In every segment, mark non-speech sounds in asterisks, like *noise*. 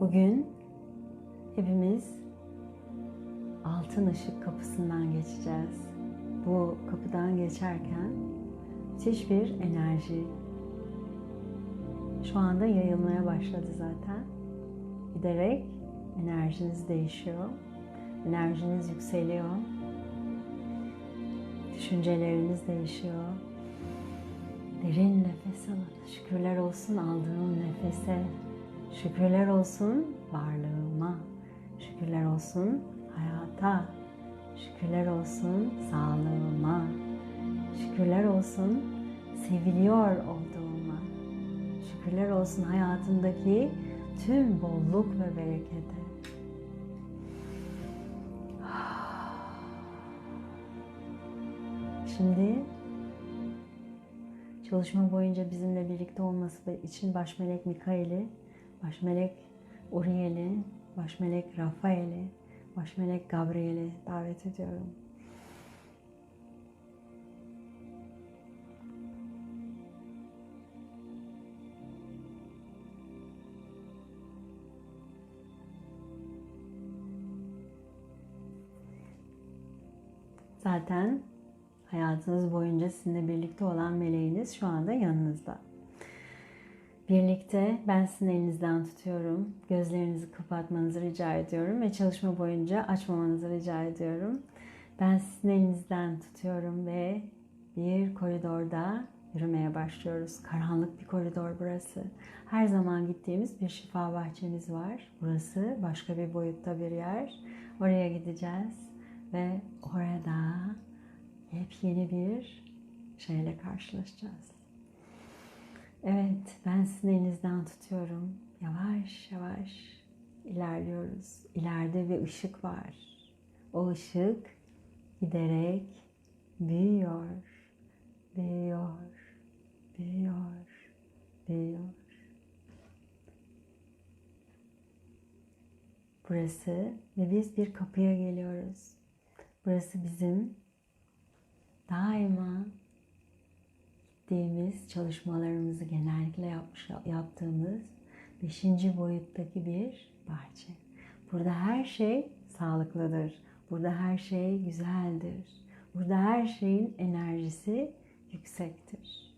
Bugün hepimiz altın ışık kapısından geçeceğiz. Bu kapıdan geçerken müthiş bir enerji şu anda yayılmaya başladı zaten. Giderek enerjiniz değişiyor. Enerjiniz yükseliyor. Düşünceleriniz değişiyor. Derin nefes alın. Şükürler olsun aldığım nefese. Şükürler olsun varlığıma. Şükürler olsun hayata. Şükürler olsun sağlığıma. Şükürler olsun seviliyor olduğuma. Şükürler olsun hayatımdaki tüm bolluk ve berekete. *sighs* Şimdi çalışma boyunca bizimle birlikte olması için baş melek Mikail'i, baş melek Uriel'i, baş melek Rafael'i, baş melek Gabriel'i davet ediyorum. Zaten hayatınız boyunca sizinle birlikte olan meleğiniz şu anda yanınızda. Birlikte ben sizin elinizden tutuyorum. Gözlerinizi kapatmanızı rica ediyorum ve çalışma boyunca açmamanızı rica ediyorum. Ben sizin elinizden tutuyorum ve bir koridorda yürümeye başlıyoruz. Karanlık bir koridor burası. Her zaman gittiğimiz bir şifa bahçemiz var. Burası başka bir boyutta bir yer. Oraya gideceğiz ve orada yepyeni bir şeyle karşılaşacağız. Evet, ben sizin elinizden tutuyorum. Yavaş yavaş ilerliyoruz. İleride bir ışık var. O ışık giderek büyüyor, büyüyor, büyüyor, büyüyor. Burası ve biz bir kapıya geliyoruz. Burası bizim daima gittiğimiz çalışmalarımızı genellikle yapmış, yaptığımız beşinci boyuttaki bir bahçe. Burada her şey sağlıklıdır. Burada her şey güzeldir. Burada her şeyin enerjisi yüksektir.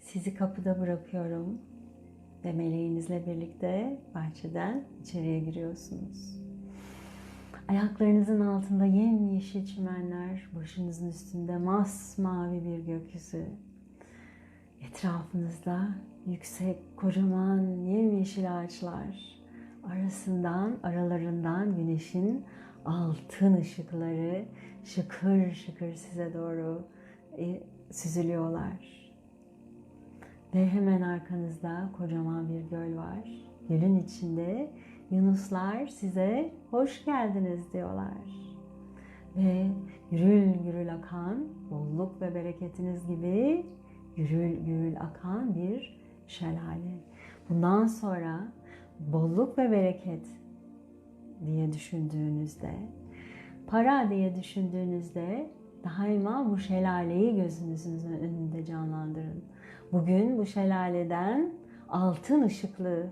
Sizi kapıda bırakıyorum ve meleğinizle birlikte bahçeden içeriye giriyorsunuz. Ayaklarınızın altında yemyeşil çimenler, başınızın üstünde masmavi bir gökyüzü. Etrafınızda yüksek, kocaman yemyeşil ağaçlar. Arasından, aralarından güneşin altın ışıkları şıkır şıkır size doğru e, süzülüyorlar. Ve hemen arkanızda kocaman bir göl var. Gölün içinde Yunuslar size hoş geldiniz diyorlar. Ve gürül gürül akan, bolluk ve bereketiniz gibi gürül gürül akan bir şelale. Bundan sonra bolluk ve bereket diye düşündüğünüzde, para diye düşündüğünüzde daima bu şelaleyi gözünüzün önünde canlandırın. Bugün bu şelaleden altın ışıklı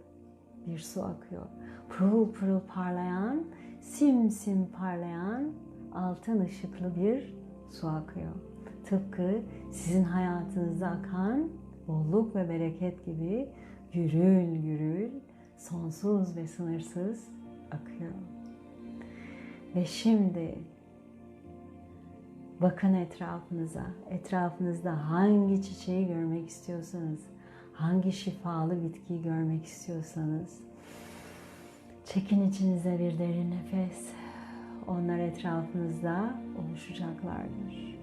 bir su akıyor. Pırıl pırıl parlayan, sim sim parlayan altın ışıklı bir su akıyor. Tıpkı sizin hayatınızda akan bolluk ve bereket gibi gürül gürül, sonsuz ve sınırsız akıyor. Ve şimdi bakın etrafınıza. Etrafınızda hangi çiçeği görmek istiyorsanız, hangi şifalı bitkiyi görmek istiyorsanız çekin içinize bir derin nefes. Onlar etrafınızda oluşacaklardır.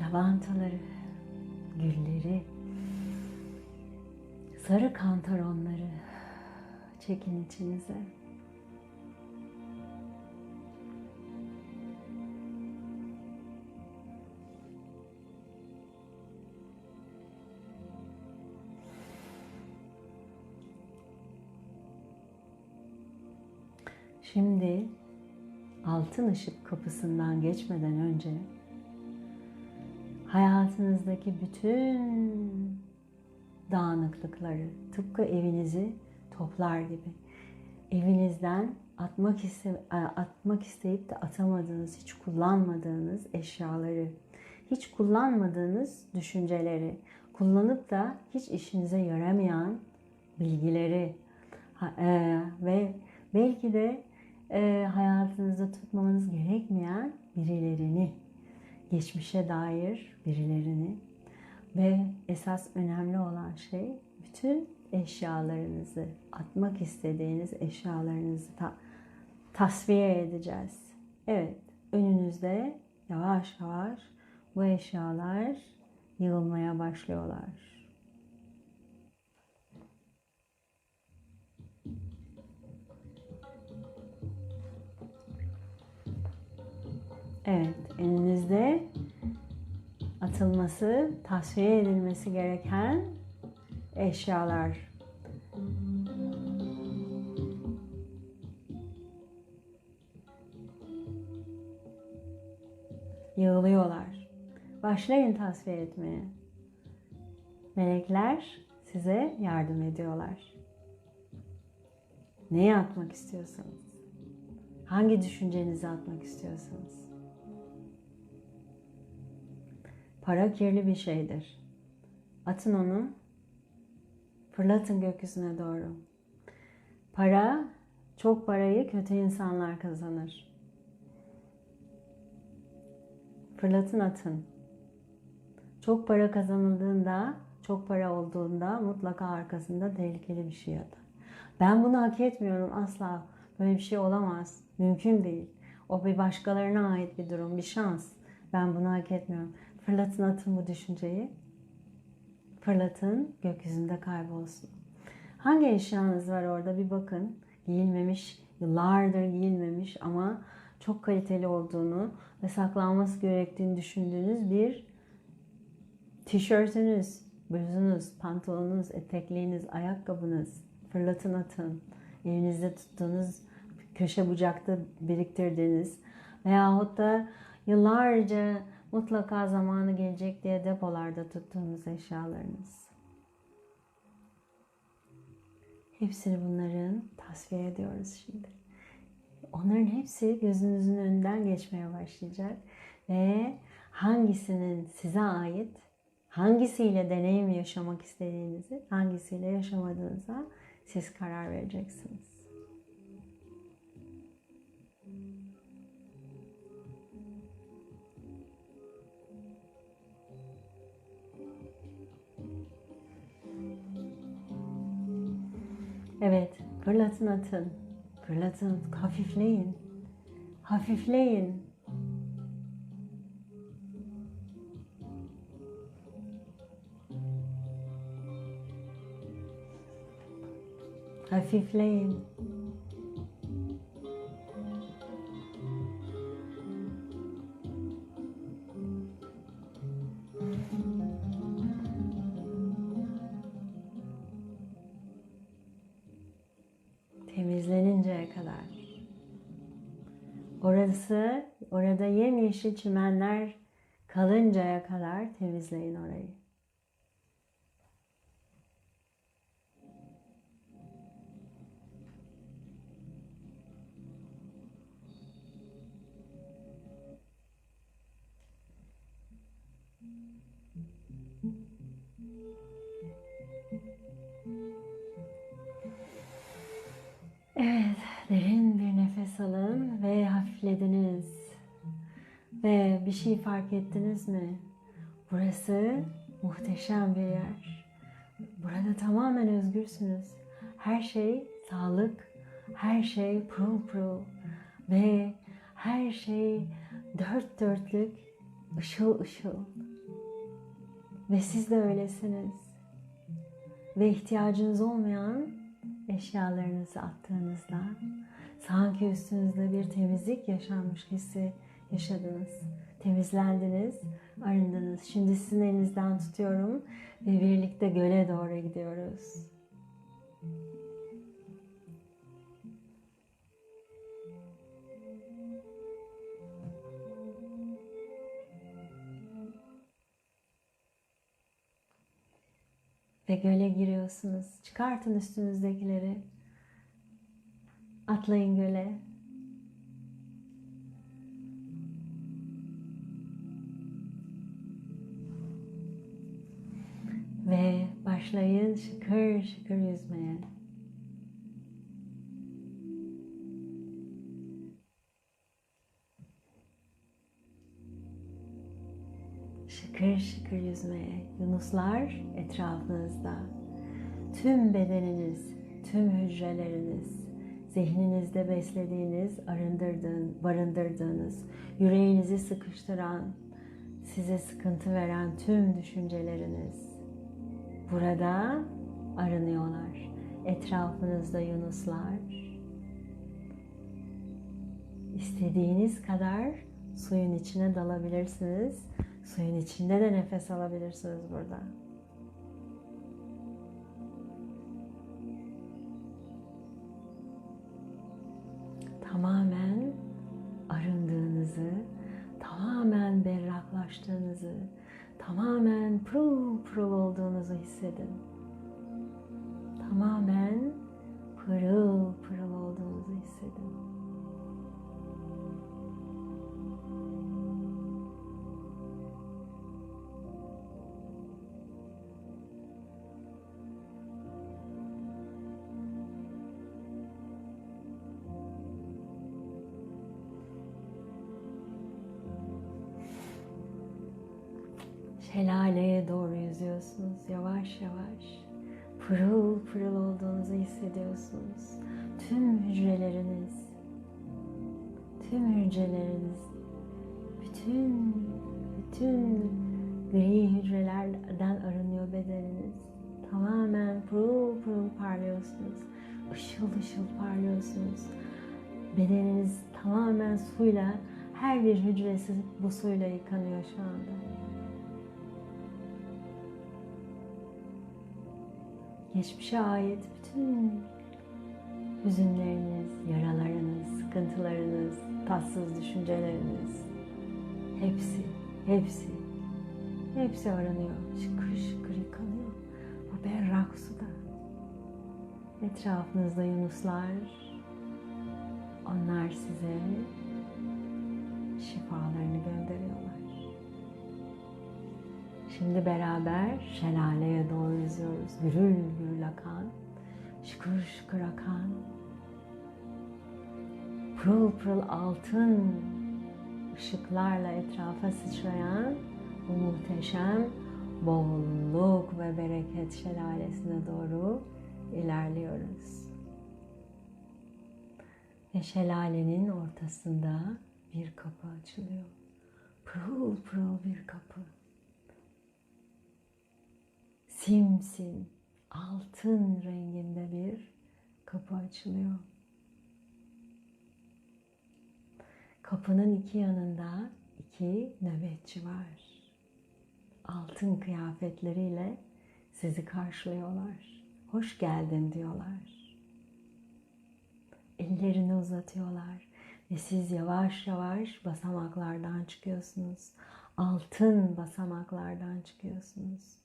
Lavantaları, gülleri, sarı kantaronları çekin içinize. Şimdi altın ışık kapısından geçmeden önce hayatınızdaki bütün dağınıklıkları tıpkı evinizi toplar gibi. Evinizden atmak iste atmak isteyip de atamadığınız, hiç kullanmadığınız eşyaları, hiç kullanmadığınız düşünceleri, kullanıp da hiç işinize yaramayan bilgileri e, ve belki de e, hayatınızda tutmamanız gerekmeyen birilerini, geçmişe dair birilerini ve esas önemli olan şey bütün eşyalarınızı, atmak istediğiniz eşyalarınızı ta, tasfiye edeceğiz. Evet, önünüzde yavaş yavaş bu eşyalar yığılmaya başlıyorlar. Evet, elinizde atılması, tasfiye edilmesi gereken eşyalar. Yığılıyorlar. Başlayın tasfiye etmeye. Melekler size yardım ediyorlar. Neyi atmak istiyorsanız, hangi düşüncenizi atmak istiyorsanız. Para kirli bir şeydir. Atın onu, fırlatın gökyüzüne doğru. Para, çok parayı kötü insanlar kazanır. Fırlatın atın. Çok para kazanıldığında, çok para olduğunda mutlaka arkasında tehlikeli bir şey yatar. Ben bunu hak etmiyorum asla. Böyle bir şey olamaz. Mümkün değil. O bir başkalarına ait bir durum, bir şans. Ben bunu hak etmiyorum. Fırlatın atın bu düşünceyi. Fırlatın gökyüzünde kaybolsun. Hangi eşyanız var orada bir bakın. Giyilmemiş, yıllardır giyilmemiş ama çok kaliteli olduğunu ve saklanması gerektiğini düşündüğünüz bir tişörtünüz, bluzunuz, pantolonunuz, etekliğiniz, ayakkabınız, fırlatın atın, elinizde tuttuğunuz köşe bucakta biriktirdiğiniz veyahut da yıllarca mutlaka zamanı gelecek diye depolarda tuttuğunuz eşyalarınız. Hepsini bunların tasfiye ediyoruz şimdi. Onların hepsi gözünüzün önünden geçmeye başlayacak ve hangisinin size ait, hangisiyle deneyim yaşamak istediğinizi, hangisiyle yaşamadığınıza siz karar vereceksiniz. Evet, fırlatın atın. Fırlatın, hafifleyin. Hafifleyin. Hafifleyin. Yemyeşil çimenler kalıncaya kadar temizleyin orayı. Evet, derin bir nefes alın ve hafiflediniz. Ve bir şey fark ettiniz mi? Burası muhteşem bir yer. Burada tamamen özgürsünüz. Her şey sağlık, her şey pırıl pırıl ve her şey dört dörtlük, ışıl ışıl. Ve siz de öylesiniz. Ve ihtiyacınız olmayan eşyalarınızı attığınızda sanki üstünüzde bir temizlik yaşanmış hissi yaşadınız. Temizlendiniz, arındınız. Şimdi sizin elinizden tutuyorum ve birlikte göle doğru gidiyoruz. Ve göle giriyorsunuz. Çıkartın üstünüzdekileri. Atlayın göle. Ve başlayın şıkır şıkır yüzmeye. Şıkır şıkır yüzmeye. Yunuslar etrafınızda. Tüm bedeniniz, tüm hücreleriniz, zihninizde beslediğiniz, arındırdığın, barındırdığınız, yüreğinizi sıkıştıran, size sıkıntı veren tüm düşünceleriniz burada arınıyorlar. Etrafınızda yunuslar. İstediğiniz kadar suyun içine dalabilirsiniz. Suyun içinde de nefes alabilirsiniz burada. Tamamen arındığınızı, tamamen berraklaştığınızı, tamamen pırıl pırıl olduğunuzu hissedin. Tamamen pırıl pırıl olduğunuzu hissedin. Hücreleriniz, bütün bütün gri hücrelerden arınıyor bedeniniz. Tamamen pırıl pırıl parlıyorsunuz. Işıl ışıl parlıyorsunuz. Bedeniniz tamamen suyla, her bir hücresi bu suyla yıkanıyor şu anda. geçmişe ait bütün hüzünleriniz, yaralarınız, sıkıntılarınız, tatsız düşünceleriniz hepsi, hepsi, hepsi aranıyor. Şıkır şıkır yıkanıyor. Bu berrak suda. Etrafınızda yunuslar, onlar size şifalarını gönderiyorlar. Şimdi beraber şelaleye doğru yüzüyoruz. Gürül gürül akan, şıkır şıkır akan, pırıl pırıl altın ışıklarla etrafa sıçrayan bu muhteşem bolluk ve bereket şelalesine doğru ilerliyoruz. Ve şelalenin ortasında bir kapı açılıyor. Pırıl pırıl bir kapı simsim altın renginde bir kapı açılıyor. Kapının iki yanında iki nöbetçi var. Altın kıyafetleriyle sizi karşılıyorlar. Hoş geldin diyorlar. Ellerini uzatıyorlar ve siz yavaş yavaş basamaklardan çıkıyorsunuz. Altın basamaklardan çıkıyorsunuz.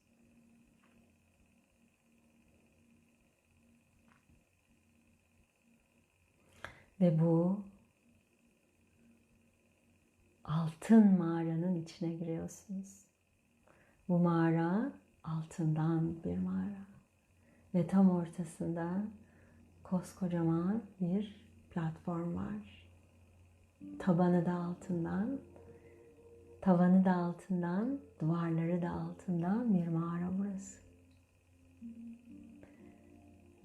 Ve bu altın mağaranın içine giriyorsunuz. Bu mağara altından bir mağara. Ve tam ortasında koskocaman bir platform var. Tabanı da altından, tavanı da altından, duvarları da altından bir mağara burası.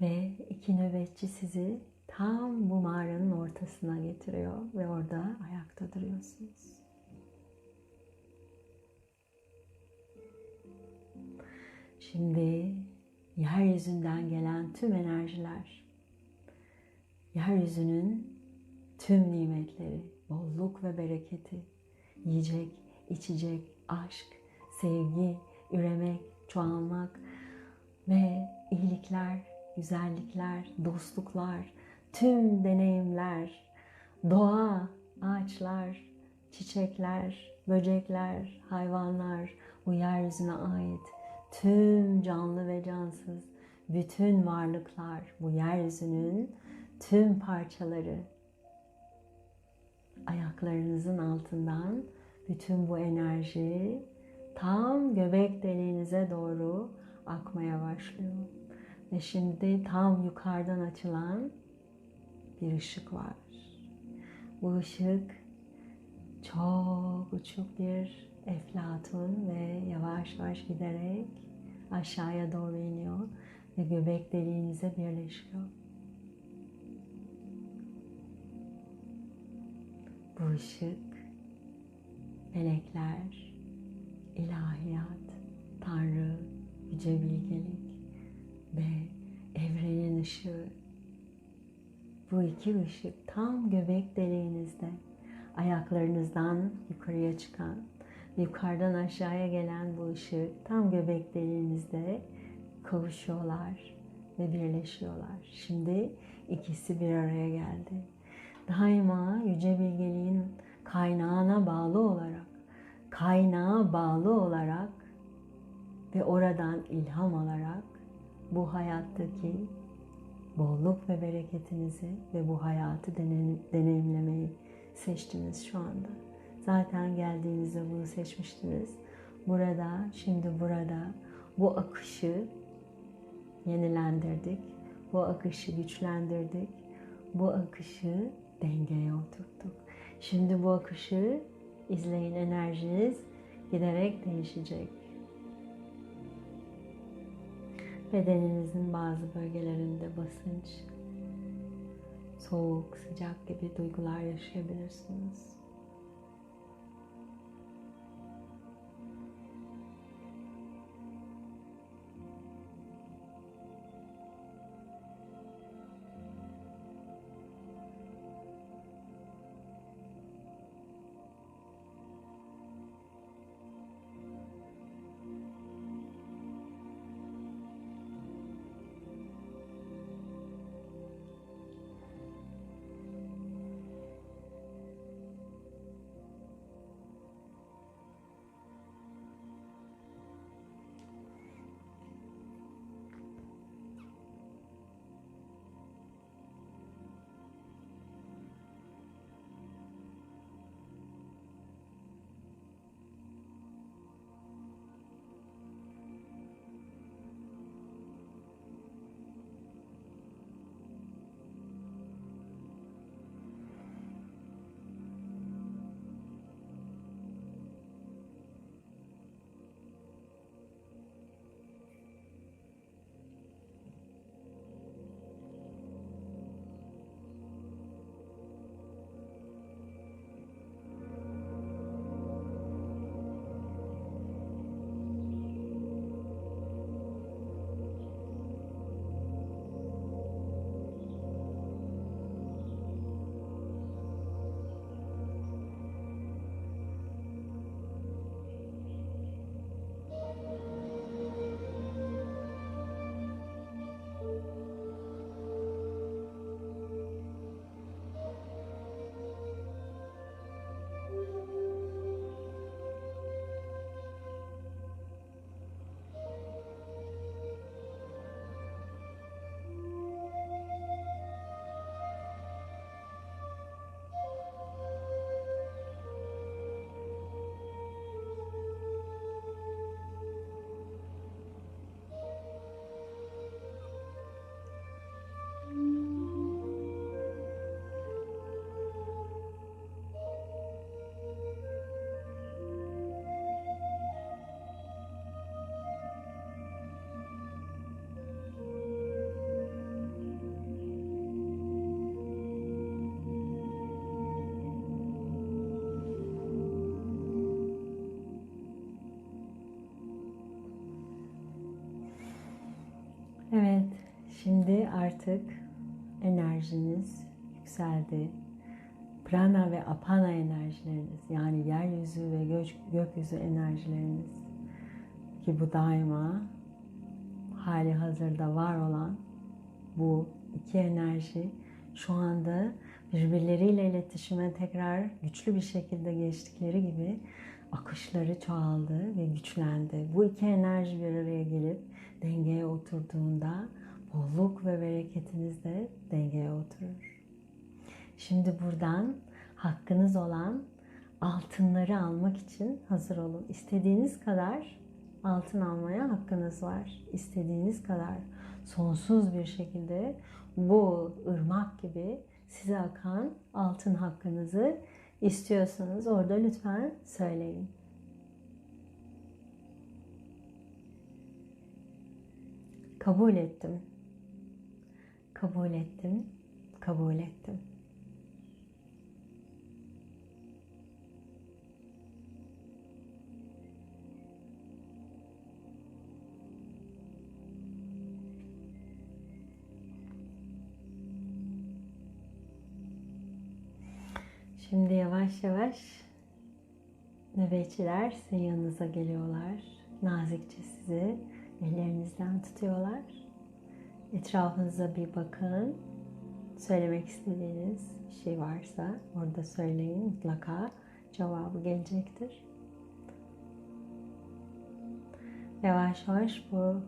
Ve iki nöbetçi sizi tam bu mağaranın ortasına getiriyor ve orada ayakta duruyorsunuz. Şimdi yeryüzünden gelen tüm enerjiler, yeryüzünün tüm nimetleri, bolluk ve bereketi, yiyecek, içecek, aşk, sevgi, üremek, çoğalmak ve iyilikler, güzellikler, dostluklar, tüm deneyimler, doğa, ağaçlar, çiçekler, böcekler, hayvanlar, bu yeryüzüne ait tüm canlı ve cansız bütün varlıklar, bu yeryüzünün tüm parçaları ayaklarınızın altından bütün bu enerji tam göbek deliğinize doğru akmaya başlıyor. Ve şimdi tam yukarıdan açılan bir ışık var. Bu ışık çok uçuk bir eflatun ve yavaş yavaş giderek aşağıya doğru iniyor ve göbek deliğinize birleşiyor. Bu ışık melekler, ilahiyat, Tanrı, yüce bilgelik ve evrenin ışığı. Bu iki ışık tam göbek deliğinizde, ayaklarınızdan yukarıya çıkan, yukarıdan aşağıya gelen bu ışık tam göbek deliğinizde kavuşuyorlar ve birleşiyorlar. Şimdi ikisi bir araya geldi. Daima yüce bilgeliğin kaynağına bağlı olarak, kaynağa bağlı olarak ve oradan ilham alarak bu hayattaki bolluk ve bereketinizi ve bu hayatı deneyimlemeyi seçtiniz şu anda. Zaten geldiğinizde bunu seçmiştiniz. Burada, şimdi burada bu akışı yenilendirdik. Bu akışı güçlendirdik. Bu akışı dengeye oturttuk. Şimdi bu akışı izleyin enerjiniz giderek değişecek. Bedeninizin bazı bölgelerinde basınç, soğuk, sıcak gibi duygular yaşayabilirsiniz. Şimdi artık enerjiniz yükseldi. Prana ve apana enerjileriniz yani yeryüzü ve gök, gökyüzü enerjileriniz ki bu daima hali hazırda var olan bu iki enerji şu anda birbirleriyle iletişime tekrar güçlü bir şekilde geçtikleri gibi akışları çoğaldı ve güçlendi. Bu iki enerji bir araya gelip dengeye oturduğunda bolluk ve bereketiniz de dengeye oturur. Şimdi buradan hakkınız olan altınları almak için hazır olun. İstediğiniz kadar altın almaya hakkınız var. İstediğiniz kadar sonsuz bir şekilde bu ırmak gibi size akan altın hakkınızı istiyorsanız orada lütfen söyleyin. Kabul ettim. Kabul ettim. Kabul ettim. Şimdi yavaş yavaş nöbetçiler sizin yanınıza geliyorlar. Nazikçe sizi ellerinizden tutuyorlar. Etrafınıza bir bakın. Söylemek istediğiniz bir şey varsa orada söyleyin. Mutlaka cevabı gelecektir. Yavaş yavaş bu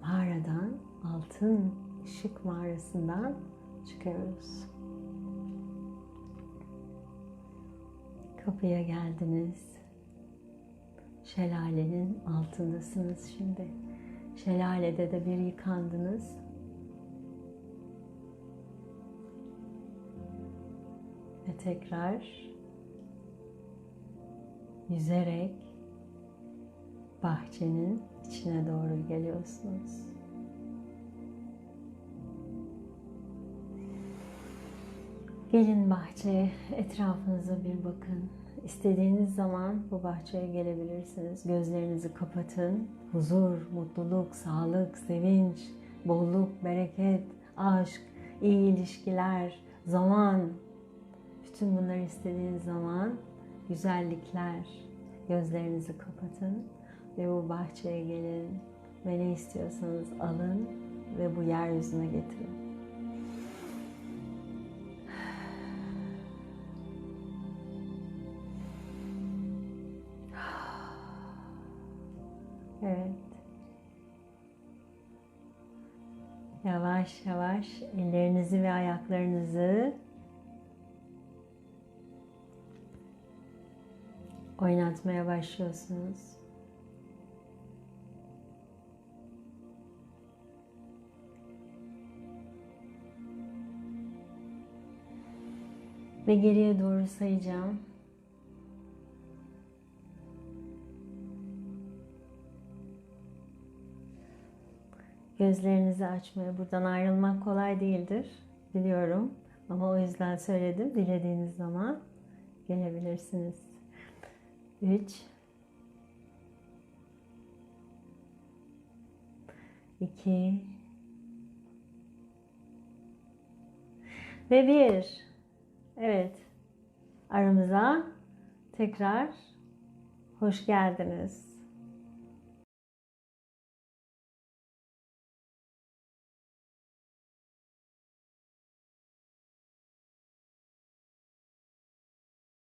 mağaradan, altın ışık mağarasından çıkıyoruz. Kapıya geldiniz. Şelalenin altındasınız şimdi. Şelalede de bir yıkandınız. Ve tekrar yüzerek bahçenin içine doğru geliyorsunuz. Gelin bahçeye, etrafınıza bir bakın. İstediğiniz zaman bu bahçeye gelebilirsiniz. Gözlerinizi kapatın. Huzur, mutluluk, sağlık, sevinç, bolluk, bereket, aşk, iyi ilişkiler, zaman. Bütün bunları istediğiniz zaman güzellikler. Gözlerinizi kapatın ve bu bahçeye gelin ve ne istiyorsanız alın ve bu yeryüzüne getirin. Yavaş yavaş ellerinizi ve ayaklarınızı oynatmaya başlıyorsunuz. Ve geriye doğru sayacağım. Gözlerinizi açmaya, buradan ayrılmak kolay değildir. Biliyorum. Ama o yüzden söyledim. Dilediğiniz zaman gelebilirsiniz. 3 2 ve 1 Evet. Aramıza tekrar hoş geldiniz.